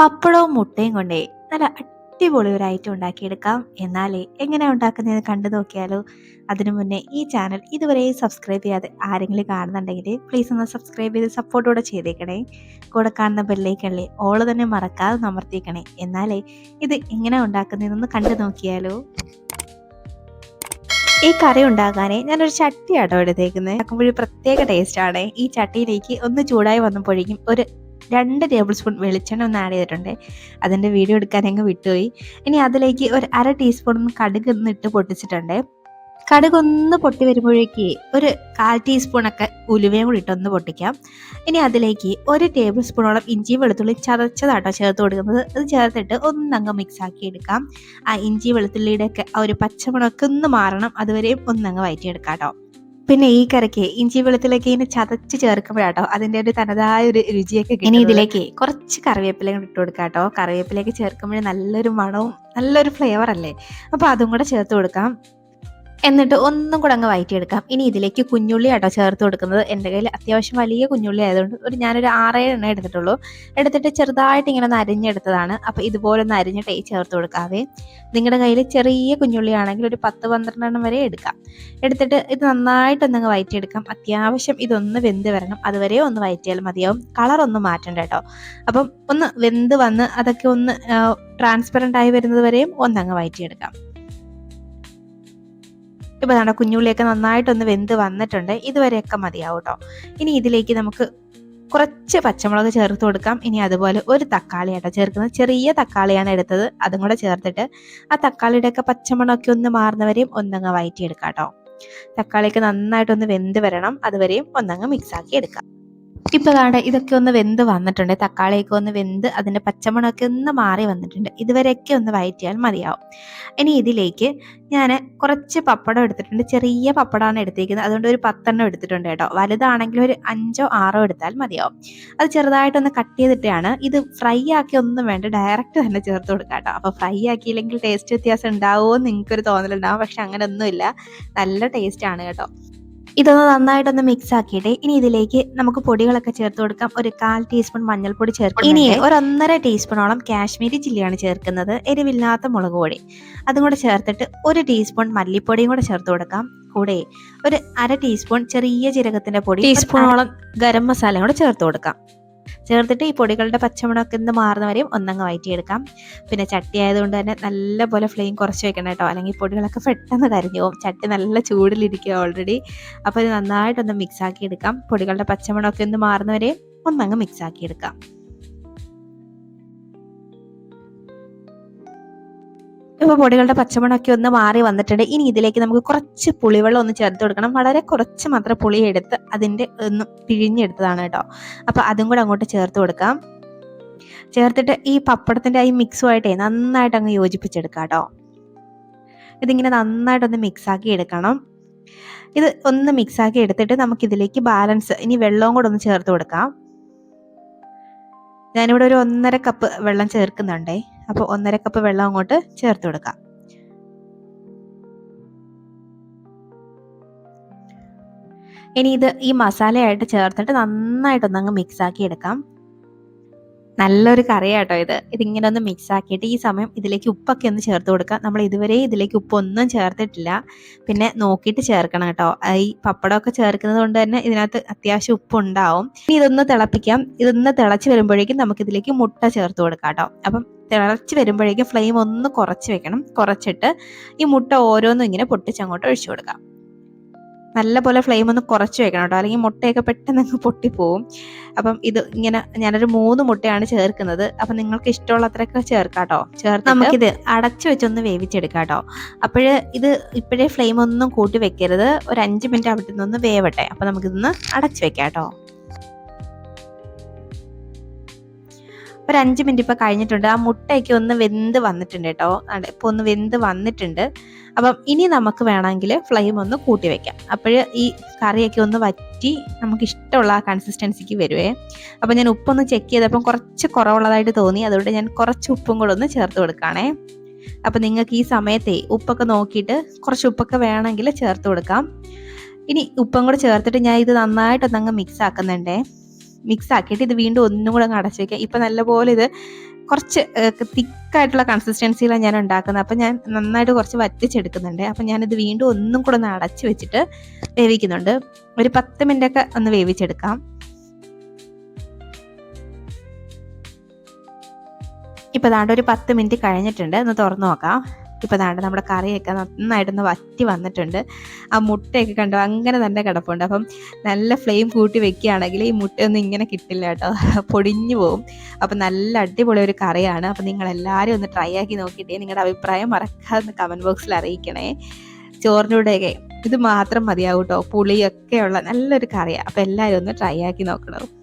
പപ്പടവും മുട്ടയും കൊണ്ടേ നല്ല അടിപൊളി ഒരു ഐറ്റം ഉണ്ടാക്കിയെടുക്കാം. എന്നാലേ എങ്ങനെ ഉണ്ടാക്കുന്നതെന്ന് കണ്ടു നോക്കിയാലോ. അതിനു മുന്നേ ഈ ചാനൽ ഇതുവരെ സബ്സ്ക്രൈബ് ചെയ്യാതെ ആരെങ്കിലും കാണുന്നുണ്ടെങ്കിൽ പ്ലീസ് ഒന്ന് സബ്സ്ക്രൈബ് ചെയ്ത് സപ്പോർട്ടോടെ ചെയ്തേക്കണേ. കൂടെ കാണുന്ന ബെല്ലേക്കള്ളി ഓൾ തന്നെ മറക്കാതെ നമർത്തിക്കണേ എന്നാലേ ഇത് എങ്ങനെ ഉണ്ടാക്കുന്നതെന്ന് കണ്ടു നോക്കിയാലോ. ഈ കറി ഉണ്ടാക്കാനേ ഞാനൊരു ചട്ടിയാട്ടോ എടുത്തേക്കുന്നത് ആക്കുമ്പോഴൊരു പ്രത്യേക ടേസ്റ്റാണ് ഈ ചട്ടിയിലേക്ക് ഒന്ന് ചൂടായി വന്നപ്പോഴേക്കും ഒരു രണ്ട് ടേബിൾ സ്പൂൺ വെളിച്ചെണ്ണ ഒന്ന് ആഡ് ചെയ്തിട്ടുണ്ട്. അതിന്റെ വീഡിയോ എടുക്കാൻ അങ്ങ് വിട്ടുപോയി. ഇനി അതിലേക്ക് ഒരു അര ടീസ്പൂൺ കടുക് ഇട്ട് പൊട്ടിച്ചിട്ടുണ്ട്. കടുക് ഒന്ന് പൊട്ടി വരുമ്പോഴേക്ക് ഒരു കാൽ ടീസ്പൂണൊക്കെ ഉലുവയും കൂടി ഇട്ടൊന്ന് പൊട്ടിക്കാം. ഇനി അതിലേക്ക് ഒരു ടേബിൾ സ്പൂണോളം ഇഞ്ചി വെളുത്തുള്ളി ചതച്ചതാട്ടോ ചേർത്ത് കൊടുക്കുന്നത്. അത് ചേർത്തിട്ട് ഒന്നങ്ങ് മിക്സ് ആക്കി എടുക്കാം. ആ ഇഞ്ചി വെളുത്തുള്ളിയുടെ ഒക്കെ ആ ഒരു പച്ചമുളകൊക്കെ ഒന്ന് മാറണം. അതുവരെയും ഒന്നങ്ങ് വയറ്റിയെടുക്കാം കേട്ടോ പിന്നെ ഈ കറിക്ക് ഇഞ്ചി വെളുത്തിലേക്ക് ഇങ്ങനെ ചതച്ച് ചേർക്കുമ്പോഴാട്ടോ അതിന്റെ ഒരു തനതായ ഒരു രുചിയൊക്കെ ഇനി ഇതിലേക്ക് കുറച്ച് കറിവേപ്പില ഇട്ട് കൊടുക്കാം കേട്ടോ. കറിവേപ്പിലേക്ക് ചേർക്കുമ്പോൾ നല്ലൊരു മണവും നല്ലൊരു ഫ്ലേവർ അല്ലേ? അപ്പൊ അതും കൂടെ ചേർത്ത് കൊടുക്കാം. എന്നിട്ട് ഒന്നും കൂടെ അങ്ങ് വയറ്റിയെടുക്കാം. ഇനി ഇതിലേക്ക് കുഞ്ഞുള്ളി ആട്ടോ ചേർത്ത് കൊടുക്കുന്നത്. എന്റെ കയ്യിൽ അത്യാവശ്യം വലിയ കുഞ്ഞുള്ളി ആയതുകൊണ്ട് ഒരു ഞാനൊരു ആറേഴ് എണ്ണ എടുത്തിട്ടുള്ളൂ. എടുത്തിട്ട് ചെറുതായിട്ട് ഇങ്ങനെ ഒന്ന് അരിഞ്ഞെടുത്തതാണ് അപ്പോൾ ഇതുപോലെ ഒന്ന് ഈ ചേർത്ത് കൊടുക്കാവേ. നിങ്ങളുടെ കയ്യിൽ ചെറിയ കുഞ്ഞുള്ളി ആണെങ്കിൽ ഒരു പത്ത് പന്ത്രണ്ടെണ്ണം വരെ എടുക്കാം. എടുത്തിട്ട് ഇത് നന്നായിട്ടൊന്നങ്ങ് വയറ്റിയെടുക്കാം. അത്യാവശ്യം ഇതൊന്ന് വെന്ത് വരണം. അതുവരെ ഒന്ന് വയറ്റിയാൽ മതിയാവും. കളർ ഒന്ന് മാറ്റണ്ട കേട്ടോ. അപ്പം ഒന്ന് വെന്ത് വന്ന് അതൊക്കെ ഒന്ന് ട്രാൻസ്പെറന്റ് ആയി വരുന്നത് വരെയും ഒന്നങ്ങ് വയറ്റിയെടുക്കാം. ഇപ്പോൾ നമ്മുടെ കുഞ്ഞുള്ളിയൊക്കെ നന്നായിട്ടൊന്ന് വെന്ത് വന്നിട്ടുണ്ട്. ഇതുവരെയൊക്കെ മതിയാവും കേട്ടോ. ഇനി ഇതിലേക്ക് നമുക്ക് കുറച്ച് പച്ചമുളക് ചേർത്ത് കൊടുക്കാം. ഇനി അതുപോലെ ഒരു തക്കാളി ആട്ടോ ചേർക്കുന്നത്. ചെറിയ തക്കാളിയാണ് എടുത്തത്. അതും കൂടെ ചേർത്തിട്ട് ആ തക്കാളിയുടെയൊക്കെ പച്ചമുളകൊക്കെ ഒന്ന് മാറുന്നവരെയും ഒന്നങ്ങ് വയറ്റിയെടുക്കാം കേട്ടോ. തക്കാളിയൊക്കെ നന്നായിട്ടൊന്ന് വെന്ത് വരണം. അതുവരെയും ഒന്നങ്ങ് മിക്സാക്കി എടുക്കാം. ഇപ്പൊ കാണ്ട ഇതൊക്കെ ഒന്ന് വെന്ത് വന്നിട്ടുണ്ട്. തക്കാളിയൊക്കെ ഒന്ന് വെന്ത് അതിന്റെ പച്ചമണമൊക്കെ ഒന്ന് മാറി വന്നിട്ടുണ്ട്. ഇതുവരെയൊക്കെ ഒന്ന് വയറ്റിയാൽ മതിയാവും. ഇനി ഇതിലേക്ക് ഞാൻ കുറച്ച് പപ്പടം എടുത്തിട്ടുണ്ട്. ചെറിയ പപ്പടമാണ് എടുത്തിരിക്കുന്നത്. അതുകൊണ്ട് ഒരു പത്തെണ്ണം എടുത്തിട്ടുണ്ട് കേട്ടോ. വലുതാണെങ്കിൽ ഒരു അഞ്ചോ ആറോ എടുത്താൽ മതിയാവും. അത് ചെറുതായിട്ടൊന്ന് കട്ട് ചെയ്തിട്ടാണ് ഇത് ഫ്രൈ ആക്കി ഒന്നും വേണ്ട. ഡയറക്റ്റ് തന്നെ ചേർത്ത് കൊടുക്കാം കേട്ടോ. അപ്പോൾ ഫ്രൈ ആക്കിയില്ലെങ്കിൽ ടേസ്റ്റ് വ്യത്യാസം ഉണ്ടാവുമോ എന്ന് നിങ്ങൾക്കൊരു തോന്നലുണ്ടാവും. പക്ഷെ അങ്ങനെ ഒന്നുമില്ല നല്ല ടേസ്റ്റ് ആണ് കേട്ടോ. ഇതൊന്ന് നന്നായിട്ടൊന്ന് മിക്സ് ആക്കിയിട്ട് ഇനി ഇതിലേക്ക് നമുക്ക് പൊടികളൊക്കെ ചേർത്ത് കൊടുക്കാം. ഒരു കാൽ ടീസ്പൂൺ മഞ്ഞൾപ്പൊടി ചേർക്കും ഇനി ഒരു ഒന്നര ടീസ്പൂണോളം കാശ്മീരി ചില്ലിയാണ് ചേർക്കുന്നത്. എരിവില്ലാത്ത മുളക് പൊടി. അതും കൂടെ ചേർത്തിട്ട് ഒരു ടീസ്പൂൺ മല്ലിപ്പൊടിയും കൂടെ ചേർത്ത് കൊടുക്കാം. കൂടെ ഒരു അര ടീസ്പൂൺ ചെറിയ ജീരകത്തിന്റെ പൊടി. ടീസ്പൂണോളം ഗരം മസാല കൂടെ ചേർത്ത് കൊടുക്കാം. ചേർത്തിട്ട് ഈ പൊടികളുടെ പച്ചമുളകൊക്കെ ഒന്ന് മാറുന്നവരെയും ഒന്നങ്ങ് വയറ്റിയെടുക്കാം. പിന്നെ ചട്ടി ആയതുകൊണ്ട് തന്നെ നല്ലപോലെ ഫ്ലെയിം കുറച്ച് വെക്കണം കേട്ടോ. അല്ലെങ്കിൽ പൊടികളൊക്കെ പെട്ടെന്ന് കരിഞ്ഞു പോകും. ചട്ടി നല്ല ചൂടിലിരിക്കുക ഓൾറെഡി അപ്പോൾ ഇത് നന്നായിട്ടൊന്ന് മിക്സ് ആക്കി എടുക്കാം പൊടികളുടെ പച്ചമുളകൊക്കെ ഒന്ന് മാറുന്നവരെയും ഒന്നങ്ങ് മിക്സ് ആക്കി എടുക്കാം ഇപ്പോൾ പൊടികളുടെ പച്ചമണമൊക്കെ ഒന്ന് മാറി വന്നിട്ടുണ്ട്. ഇനി ഇതിലേക്ക് നമുക്ക് കുറച്ച് പുളിവെള്ളം ഒന്ന് ചേർത്ത് കൊടുക്കണം. വളരെ കുറച്ച് മാത്രം പുളി എടുത്ത് അതിന്റെ ഒന്ന് പിഴിഞ്ഞെടുത്തതാണ് കേട്ടോ. അപ്പോൾ അതും കൂടെ അങ്ങോട്ട് ചേർത്ത് കൊടുക്കാം. ചേർത്തിട്ട് ഈ പപ്പടത്തിന്റെ ഈ മിക്സുമായിട്ടേ നന്നായിട്ട് അങ്ങ് യോജിപ്പിച്ചെടുക്കാം കേട്ടോ. ഇതിങ്ങനെ നന്നായിട്ടൊന്ന് മിക്സാക്കി എടുക്കണം. ഇത് ഒന്ന് മിക്സാക്കി എടുത്തിട്ട് നമുക്ക് ഇതിലേക്ക് ബാലൻസ് ഇനി വെള്ളവും കൂടെ ഒന്ന് ചേർത്ത് കൊടുക്കാം. ഞാനിവിടെ ഒരു ഒന്നര കപ്പ് വെള്ളം ചേർക്കുന്നുണ്ടേ. അപ്പോൾ ഒന്നര കപ്പ് വെള്ളം അങ്ങോട്ട് ചേർത്ത് കൊടുക്കാം. ഇനി ഇത് ഈ മസാലയായിട്ട് ചേർത്തിട്ട് നന്നായിട്ടൊന്നങ്ങ് മിക്സ് ആക്കി എടുക്കാം. നല്ലൊരു കറിയാട്ടോ ഇത്. ഇതിങ്ങനെ ഒന്ന് മിക്സ് ആക്കിയിട്ട് ഈ സമയം ഇതിലേക്ക് ഉപ്പൊക്കെ ഒന്ന് ചേർത്ത് കൊടുക്കാം നമ്മൾ ഇതുവരെ ഇതിലേക്ക് ഉപ്പൊന്നും ചേർത്തിട്ടില്ല. പിന്നെ നോക്കിയിട്ട് ചേർക്കണം കേട്ടോ. ഈ പപ്പടമൊക്കെ ചേർക്കുന്നത് കൊണ്ട് തന്നെ ഇതിനകത്ത് അത്യാവശ്യം ഉപ്പുണ്ടാവും. ഇനി ഇതൊന്ന് തിളപ്പിക്കാം. ഇതൊന്ന് തിളച്ച് വരുമ്പോഴേക്കും നമുക്ക് ഇതിലേക്ക് മുട്ട ചേർത്ത് കൊടുക്കാം കേട്ടോ. അപ്പം തിളച്ച് വരുമ്പോഴേക്കും ഫ്ലെയിം ഒന്ന് കുറച്ച് വെക്കണം. കുറച്ചിട്ട് ഈ മുട്ട ഓരോന്നും ഇങ്ങനെ പൊട്ടിച്ചങ്ങോട്ട് ഒഴിച്ചു കൊടുക്കാം. നല്ലപോലെ ഫ്ലെയിം ഒന്ന് കുറച്ച് വെക്കണം കേട്ടോ. അല്ലെങ്കിൽ മുട്ടയൊക്കെ പെട്ടെന്ന് അങ്ങ് പൊട്ടിപ്പോവും. അപ്പം ഇത് ഇങ്ങനെ ഞാനൊരു മൂന്ന് മുട്ടയാണ് ചേർക്കുന്നത്. അപ്പം നിങ്ങൾക്ക് ഇഷ്ടമുള്ള അത്രയൊക്കെ ചേർക്കാം കേട്ടോ. ചേർത്ത് നമുക്കിത് അടച്ചു വെച്ചൊന്ന് വേവിച്ചെടുക്കാം കേട്ടോ. അപ്പോഴ് ഇത് ഇപ്പോഴേ ഫ്ലെയിം ഒന്നും കൂട്ടി വെക്കരുത്. ഒരു അഞ്ച് മിനിറ്റ് അവിടെ നിന്നൊന്ന് വേവട്ടെ. അപ്പം നമുക്കിതൊന്ന് അടച്ചു വെക്കാം കേട്ടോ. ഒരു അഞ്ച് മിനിറ്റ് ഇപ്പോൾ കഴിഞ്ഞിട്ടുണ്ട്. ആ മുട്ടയൊക്കെ ഒന്ന് വെന്ത് വന്നിട്ടുണ്ട് കേട്ടോ. ഇപ്പോൾ ഒന്ന് വെന്ത് വന്നിട്ടുണ്ട്. അപ്പം ഇനി നമുക്ക് വേണമെങ്കിൽ ഫ്ലെയിം ഒന്ന് കൂട്ടി വെക്കാം. അപ്പോൾ ഈ കറിയൊക്കെ ഒന്ന് വറ്റി നമുക്ക് ഇഷ്ടമുള്ള ആ കൺസിസ്റ്റൻസിക്ക് വരുവേ. അപ്പോൾ ഞാൻ ഉപ്പൊന്ന് ചെക്ക് ചെയ്തപ്പം കുറച്ച് കുറവുള്ളതായിട്ട് തോന്നി. അതുകൊണ്ട് ഞാൻ കുറച്ച് ഉപ്പും കൂടെ ഒന്ന് ചേർത്ത് കൊടുക്കുകയാണേ. അപ്പോൾ നിങ്ങൾക്ക് ഈ സമയത്തെ ഉപ്പൊക്കെ നോക്കിയിട്ട് കുറച്ച് ഉപ്പൊക്കെ വേണമെങ്കിൽ ചേർത്ത് കൊടുക്കാം. ഇനി ഉപ്പും കൂടെ ചേർത്തിട്ട് ഞാൻ ഇത് നന്നായിട്ടൊന്നങ്ങ് മിക്സ് ആക്കുന്നുണ്ടേ. മിക്സ് ആക്കിയിട്ട് ഇത് വീണ്ടും ഒന്നും കൂടെ അങ്ങ് അടച്ചു വെക്കാം. ഇപ്പം നല്ലപോലെ ഇത് കുറച്ച് തിക്കായിട്ടുള്ള കൺസിസ്റ്റൻസിയിലാണ് ഞാൻ ഉണ്ടാക്കുന്നത്. അപ്പം ഞാൻ നന്നായിട്ട് കുറച്ച് വറ്റിച്ചെടുക്കുന്നുണ്ട്. അപ്പം ഞാനിത് വീണ്ടും ഒന്നും കൂടെ ഒന്ന് അടച്ച് വെച്ചിട്ട് വേവിക്കുന്നുണ്ട്. ഒരു പത്ത് മിനിറ്റൊക്കെ ഒന്ന് വേവിച്ചെടുക്കാം. ഇപ്പോൾ ദാണ്ട് ഒരു പത്ത് മിനിറ്റ് കഴിഞ്ഞിട്ടുണ്ട്. ഒന്ന് തുറന്നു നോക്കാം. ഇപ്പോൾ താണ്ട് നമ്മുടെ കറിയൊക്കെ നന്നായിട്ടൊന്ന് വറ്റി വന്നിട്ടുണ്ട്. ആ മുട്ടയൊക്കെ കണ്ടു അങ്ങനെ തന്നെ കിടപ്പുണ്ട്. അപ്പം നല്ല ഫ്ലെയിം കൂട്ടി വെക്കുകയാണെങ്കിൽ ഈ മുട്ടയൊന്നും ഇങ്ങനെ കിട്ടില്ല കേട്ടോ. പൊടിഞ്ഞു പോകും അപ്പം നല്ല അടിപൊളി ഒരു കറിയാണ്. അപ്പം നിങ്ങളെല്ലാവരും ഒന്ന് ട്രൈ ആക്കി നോക്കിയിട്ടേ നിങ്ങളുടെ അഭിപ്രായം മറക്കാതെ കമന്റ് ബോക്സിൽ അറിയിക്കണേ. ചോറിനൂടെയൊക്കെ ഇത് മാത്രം മതിയാവും കേട്ടോ. പുളിയൊക്കെയുള്ള നല്ലൊരു കറിയാണ് അപ്പം എല്ലാവരും ഒന്ന് ട്രൈ ആക്കി നോക്കണം.